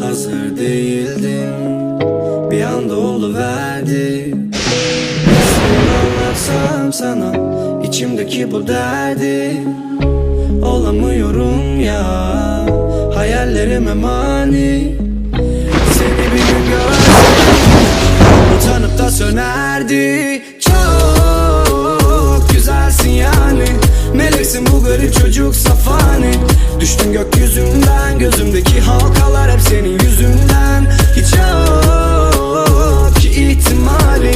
Hazır değildim Bir anda oluverdi. Nasıl anlatsam sana içimdeki bu derdi. Olamıyorum ya Hayallerime mani. Çocuk safani Düştüm gökyüzünden Gözümdeki halkalar hep senin yüzünden. Hiç yok ki ihtimali.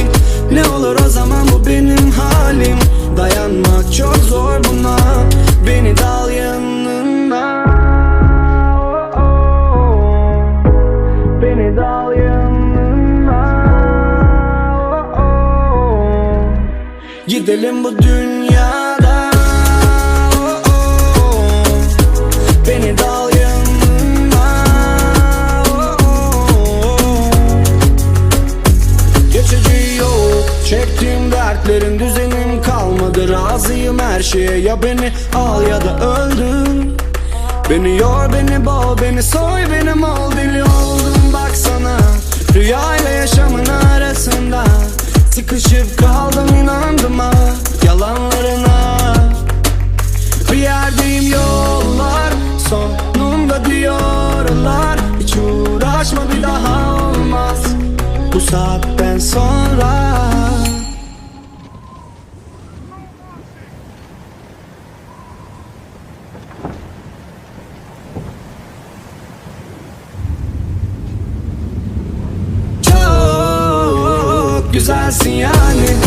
Ne olur o zaman bu benim halim. Dayanmak çok zor buna. Beni dal yanına. Beni dal yanına. Gidelim bu dünyada her şeye ya beni al ya da öldür. Beni yor beni boğ beni soy beni mal deli oldum. Baksana Rüya ile yaşamın arasında Sıkışıp kaldım inandım ha yalanlarına. Bir yerdeyim yollar sonunda diyorlar. Hiç uğraşma bir daha olmaz. Bu saatten güzelsin yani